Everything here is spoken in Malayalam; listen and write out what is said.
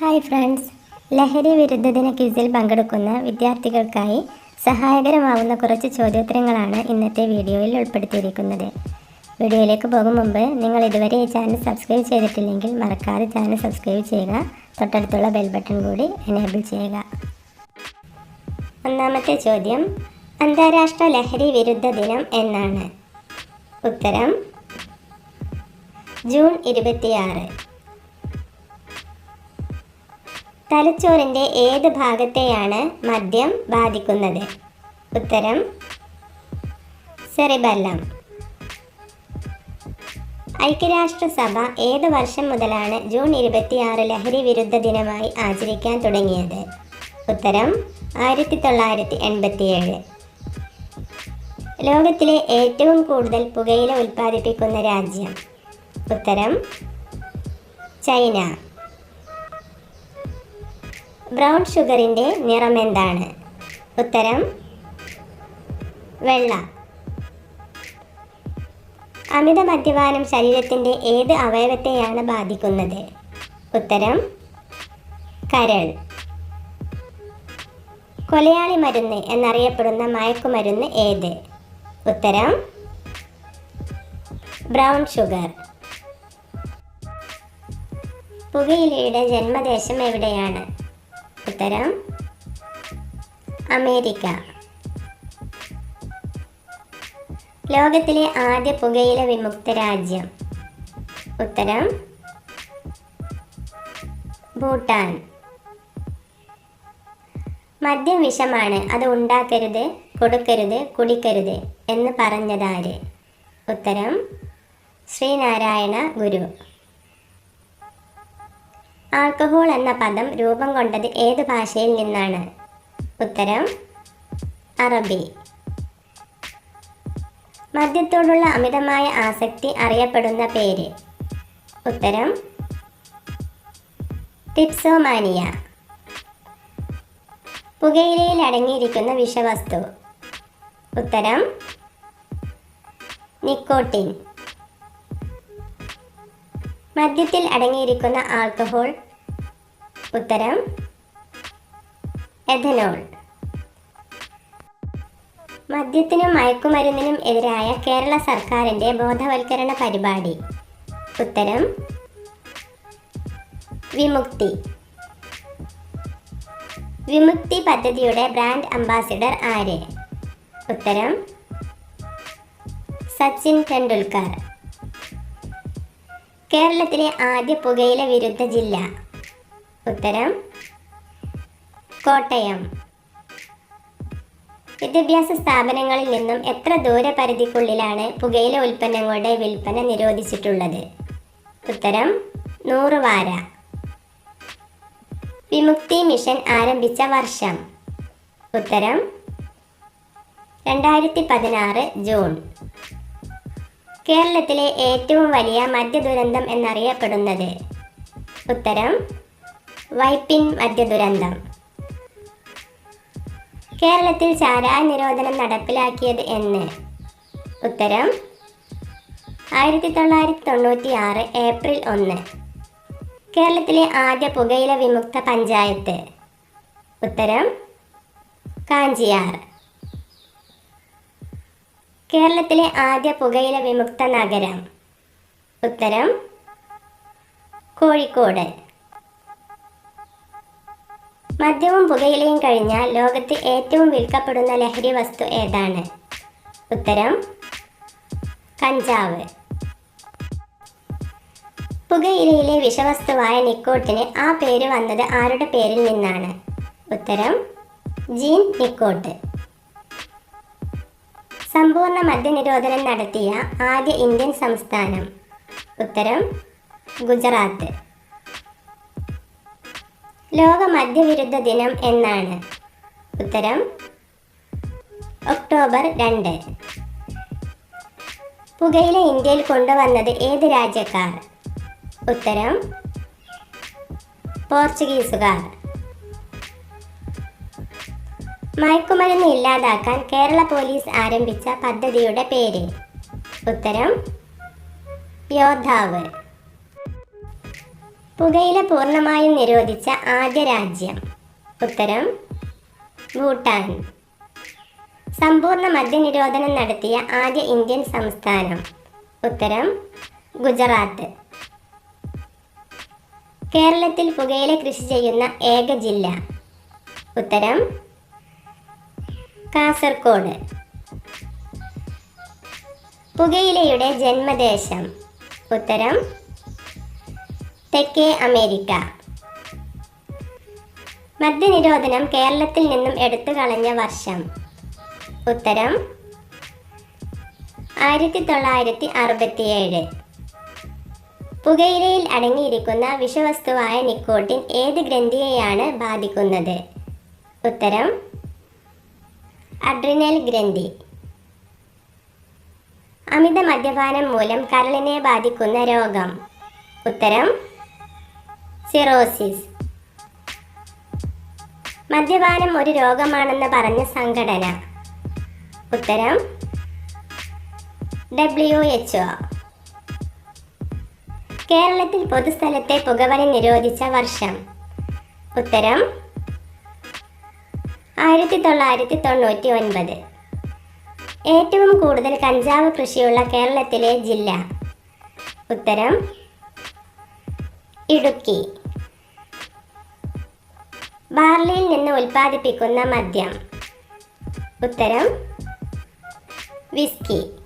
ഹായ് ഫ്രണ്ട്സ് ലഹരി വിരുദ്ധ ദിന ക്വിസിൽ പങ്കെടുക്കുന്ന വിദ്യാർത്ഥികൾക്കായി സഹായകരമാവുന്ന കുറച്ച് ചോദ്യോത്തരങ്ങളാണ് ഇന്നത്തെ വീഡിയോയിൽ ഉൾപ്പെടുത്തിയിരിക്കുന്നത്. വീഡിയോയിലേക്ക് പോകും മുമ്പ് നിങ്ങൾ ഇതുവരെ ഈ ചാനൽ സബ്സ്ക്രൈബ് ചെയ്തിട്ടില്ലെങ്കിൽ മറക്കാതെ ചാനൽ സബ്സ്ക്രൈബ് ചെയ്യുക തൊട്ടടുത്തുള്ള ബെൽ ബട്ടൺ കൂടി എനേബിൾ ചെയ്യുക. ഒന്നാമത്തെ ചോദ്യം അന്താരാഷ്ട്ര ലഹരി വിരുദ്ധ ദിനം എന്നാണ്. ഉത്തരം ജൂൺ ഇരുപത്തിയാറ്. തലച്ചോറിന്റെ ഏത് ഭാഗത്തെയാണ് മദ്യം ബാധിക്കുന്നത്? ഉത്തരം സെറിബല്ലം. ഐക്യരാഷ്ട്രസഭ ഏത് വർഷം മുതലാണ് ജൂൺ ഇരുപത്തിയാറ് ലഹരി വിരുദ്ധ ദിനമായി ആചരിക്കാൻ തുടങ്ങിയത്? ഉത്തരം ആയിരത്തി തൊള്ളായിരത്തി എൺപത്തിയേഴ് ലോകത്തിലെ ഏറ്റവും കൂടുതൽ പുകയില ഉൽപ്പാദിപ്പിക്കുന്ന രാജ്യം? ഉത്തരം ചൈന. ബ്രൗൺ ഷുഗറിന്റെ നിറം എന്താണ്? ഉത്തരം വെള്ള. അമിത മദ്യപാനം ശരീരത്തിന്റെ ഏത് അവയവത്തെയാണ് ബാധിക്കുന്നത്? ഉത്തരം കരൾ. കൊലയാളി മരുന്ന് എന്നറിയപ്പെടുന്ന മയക്കുമരുന്ന് ഏത്? ഉത്തരം ബ്രൗൺ ഷുഗർ. പുകയിലയുടെ ജന്മദേശം എവിടെയാണ്? ഉത്തരം അമേരിക്ക. ലോകത്തിലെ ആദ്യ പുകയില വിമുക്ത രാജ്യം. ഉത്തരം ഭൂട്ടാൻ. മദ്യം വിഷമാണ്. അത് ഉണ്ടാക്കരുത് കൊടുക്കരുത് കുടിക്കരുത് എന്ന് പറഞ്ഞതാര്? ഉത്തരം ശ്രീനാരായണ ഗുരു. ആൽക്കഹോൾ എന്ന പദം രൂപം കൊണ്ടത് ഏത് ഭാഷയിൽ നിന്നാണ്? ഉത്തരം അറബി. മദ്യത്തോടുള്ള അമിതമായ ആസക്തി അറിയപ്പെടുന്ന പേര്. ഉത്തരം ടിപ്സോമാനിയ. പുകയിലയിൽ അടങ്ങിയിരിക്കുന്ന വിഷവസ്തു. ഉത്തരം നിക്കോട്ടിൻ. മദ്യത്തിൽ അടങ്ങിയിരിക്കുന്ന ആൽക്കഹോൾ ഉത്തരം എഥനോൾ. മദ്യത്തിനും മയക്കുമരുന്നിനും എതിരായ കേരള സർക്കാരിന്റെ ബോധവൽക്കരണ പരിപാടി. ഉത്തരം വിമുക്തി. വിമുക്തി പദ്ധതിയുടെ ബ്രാൻഡ് അംബാസിഡർ ആര്? ഉത്തരം സച്ചിൻ ടെണ്ടുൽക്കർ. കേരളത്തിലെ ആദ്യ പുകയില വിരുദ്ധ ജില്ല. ഉത്തരം കോട്ടയം. വിദ്യാഭ്യാസ സ്ഥാപനങ്ങളിൽ നിന്നും എത്ര ദൂരപരിധിക്കുള്ളിലാണ് പുകയില ഉൽപ്പന്നങ്ങളുടെ വിൽപ്പന നിരോധിച്ചിട്ടുള്ളത്? ഉത്തരം നൂറ് വാര. വിമുക്തി മിഷൻ ആരംഭിച്ച വർഷം. ഉത്തരം രണ്ടായിരത്തി പതിനാറ് ജൂൺ. കേരളത്തിലെ ഏറ്റവും വലിയ മദ്യ ദുരന്തം എന്നറിയപ്പെടുന്നത്? ഉത്തരം വൈപ്പിൻ മദ്യ ദുരന്തം കേരളത്തിൽ ചാരായ നിരോധനം നടപ്പിലാക്കിയത് എന്ന്. ഉത്തരം ആയിരത്തി തൊള്ളായിരത്തി തൊണ്ണൂറ്റി ആറ് ഏപ്രിൽ ഒന്ന്. കേരളത്തിലെ ആദ്യ പുകയില വിമുക്ത പഞ്ചായത്ത്. ഉത്തരം കാഞ്ചിയാർ. കേരളത്തിലെ ആദ്യ പുകയില വിമുക്ത നഗരം. ഉത്തരം കോഴിക്കോട്. മദ്യവും പുകയിലയും കഴിഞ്ഞാൽ ലോകത്ത് ഏറ്റവും വിൽക്കപ്പെടുന്ന ലഹരി വസ്തു ഏതാണ്? ഉത്തരം കഞ്ചാവ്. പുകയിലയിലെ വിഷവസ്തുവായ നിക്കോട്ടിന് ആ പേര് വന്നത് ആരുടെ പേരിൽ നിന്നാണ്? ഉത്തരം ജീൻ നിക്കോട്ട്. സമ്പൂർണ മദ്യനിരോധനം നടത്തിയ ആദ്യ ഇന്ത്യൻ സംസ്ഥാനം. ഉത്തരം ഗുജറാത്ത്. ലോക മദ്യവിരുദ്ധ ദിനം എന്നാണ്. ഉത്തരം ഒക്ടോബർ രണ്ട്. പുകയില ഇന്ത്യയിൽ കൊണ്ടുവന്നത് ഏത് രാജ്യക്കാർ? ഉത്തരം പോർച്ചുഗീസുകാർ. മയക്കുമരുന്ന് ഇല്ലാതാക്കാൻ കേരള പോലീസ് ആരംഭിച്ച പദ്ധതിയുടെ പേര്. ഉത്തരം യോദ്ധാവ്. പുകയില പൂർണമായും നിരോധിച്ച ആദ്യ രാജ്യം. ഉത്തരം ഭൂട്ടാൻ. സമ്പൂർണ മദ്യനിരോധനം നടത്തിയ ആദ്യ ഇന്ത്യൻ സംസ്ഥാനം. ഉത്തരം ഗുജറാത്ത്. കേരളത്തിൽ പുകയില കൃഷി ചെയ്യുന്ന ഏക ജില്ല. ഉത്തരം കാസർഗോഡ് പുകയിലയുടെ ജന്മദേശം. ഉത്തരം തെക്കേ അമേരിക്ക. മദ്യനിരോധനം കേരളത്തിൽ നിന്നും എടുത്തു കളഞ്ഞ വർഷം. ഉത്തരം ആയിരത്തി തൊള്ളായിരത്തി അറുപത്തിയേഴ് പുകയിലയിൽ അടങ്ങിയിരിക്കുന്ന വിഷവസ്തുവായ നിക്കോട്ടിൻ ഏത് ഗ്രന്ഥിയെയാണ് ബാധിക്കുന്നത്? ഉത്തരം അഡ്രിനൽ ഗ്രന്ഥി. അമിത മദ്യപാനം മൂലം കരളിനെ ബാധിക്കുന്ന രോഗം. ഉത്തരം സിറോസിസ്. മദ്യപാനം ഒരു രോഗമാണെന്ന് പറഞ്ഞ സംഘടന. ഉത്തരം ഡബ്ല്യു എച്ച് കേരളത്തിൽ പൊതുസ്ഥലത്തെ പുകവലി നിരോധിച്ച വർഷം. ഉത്തരം ആയിരത്തി തൊള്ളായിരത്തി തൊണ്ണൂറ്റി ഒൻപത് ഏറ്റവും കൂടുതൽ കഞ്ചാവ് കൃഷിയുള്ള കേരളത്തിലെ ജില്ല. ഉത്തരം ഇടുക്കി. ബാർലിയിൽ നിന്ന് ഉൽപ്പാദിപ്പിക്കുന്ന മദ്യം. ഉത്തരം വിസ്കി.